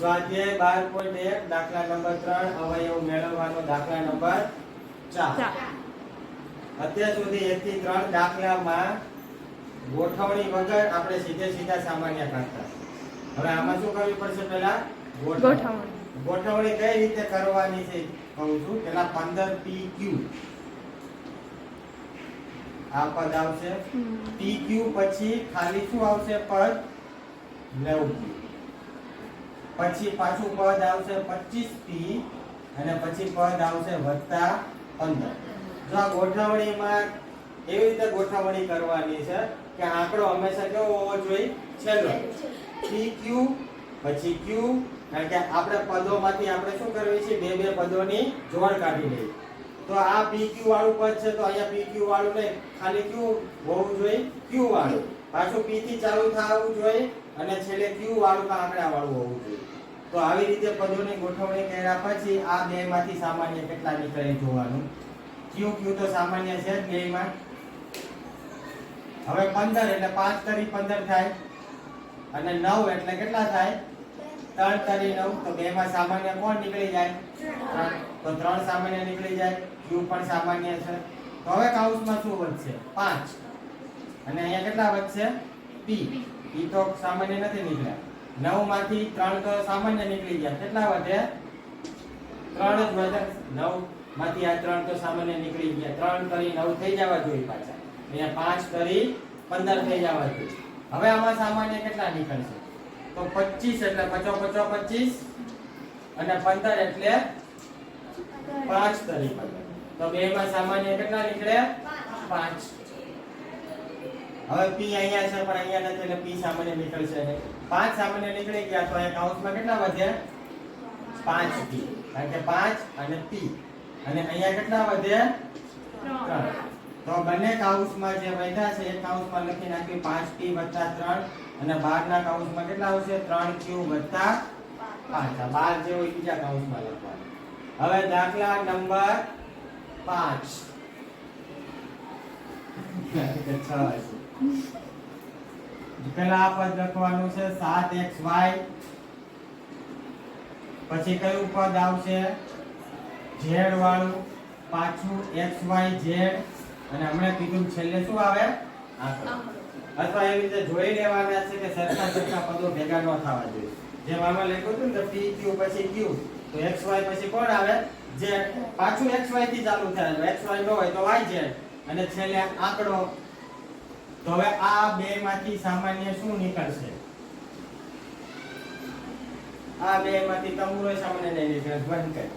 સ્વાધ્યાય બાર પોઈન્ટ એક દાખલા નંબર ત્રણ અવયવ મેળવવાનો દાખલા નંબર ચાર. ચાર. અત્યાર સુધી એક થી ત્રણ દાખલામાં ગોઠવણી વગર આપણે સીધે સીધા સામાન્ય કરતા હવે આમાં શું કરવી પડશે પહેલા? ગોઠવણી. ગોઠવણી કઈ રીતે કરવાની છે? કહું છું. પેલા પંદર પી ક્યુ આ પદ આવશે. પી ક્યુ પછી ખાલી શું આવશે? પદ? નવ પછી પાછું પદ આવશે પચીસ પી અને પછી પદ આવશે વત્તા પંદર. જો આ ગોઠવણીમાં એવી રીતે ગોઠવણી કરવાની છે કે આંકડો હંમેશા કેવો હોવો જોઈએ? છેલ્લો. પી ક્યુ, પછી ક્યુ, કારણ કે આપણે પદોમાંથી આપણે શું કરવી છે? બે બે પદોની જોડ કાઢી લઈએ. તો આ પી વાળું પદ છે, તો અહીંયા પી ક્યુ વાળું નહીં. ખાલી ક્યુ હોવું જોઈએ? ક્યુ વાળું. પાછું પી થી ચાલુ થવું જોઈએ અને છેલ્લે ક્યુ વાળું આંકડા વાળું હોવું જોઈએ. તો આવી રીતે પદોની ગોઠવણી કર્યા પછી આ બે માંથી સામાન્ય કેટલા નીકળે જોવાનું. ક્યુ ક્યુ તો સામાન્ય છે જ બેમાં. હવે પંદર એટલે પાંચ તરી પંદર થાય અને નવ એટલે કેટલા થાય? ત્રણ તરી નવ. તો બે માં સામાન્ય કોણ નીકળી જાય? તો ત્રણ સામાન્ય નીકળી જાય. ક્યુ પણ સામાન્ય છે. તો હવે કાઉસમાં શું વધશે? પાંચ. અને અહીંયા કેટલા વધશે? પી પી તો સામાન્ય નથી નીકળ્યા. નવમાંથી ત્રણ તો સામાન્ય નીકળી ગયા. કેટલા વધે? ત્રણ જ વધે. નવમાંથી આ ત્રણ તો સામાન્ય નીકળી ગયા. ત્રણ કરી નવ થઈ જવા જોઈએ પાછા. અહીંયા પાંચ કરી પંદર થઈ જવા જોઈએ. હવે આમાં સામાન્ય કેટલા નીકળશે? તો પચીસ એટલે પચો પચો પચીસ અને પંદર એટલે પાંચ તરી પંદર. તો બે માં સામાન્ય કેટલા નીકળે? પાંચ. હવે પી અહીંયા છે, પણ અહીંયા નથી એટલે પી સામાન્ય નીકળશે નહીં. પાંચ સામાન્ય નીકળી ગયા તો અહીંયા કાઉન્સમાં કેટલા વધ્યા? પાંચ પી કારણ કે પાંચ અને પી અને અહીંયા કેટલા વધ્યા? ત્રણ. તો બંને કાઉન્સમાં જે વધ્યા છે એક કાઉન્સમાં લખી નાખ્યું પાંચ પી વત્તા ત્રણ. અને બારના કાઉન્સમાં કેટલા આવશે? ત્રણ ક્યુ વત્તા પાંચ. બાર જે હોય બીજા કાઉન્સમાં લખવાનું. હવે દાખલા નંબર પાંચ. છ હશે. પેલા પદ લખવાનું છે સાત એક્સ વાય. પછી કયું પદ આવશે? ઝેડ વાળું. પાછું એક્સ વાય ઝેડ. અને હમણાં કીધું છેલ્લે શું આવે? અથવા એવી રીતે જોઈ લેવાના છે કે સરખા સરખા પદો ભેગા ન થવા જોઈએ. જેમ આમાં લખ્યું હતું ને પી ક્યુ પછી ક્યુ તો એક્સ વાય પછી કોણ આવે? જે પાછું એક્સ વાયથી ચાલુ થાય. એક્સ વાય ન હોય તો વાય ઝેડ. અને છેલ્લે આંકડો. તો હવે આ બે માંથી સામાન્ય શું નીકળશે? આ બે માંથી તમુરો સામાન્ય નહીં નીકળે બંધ કર.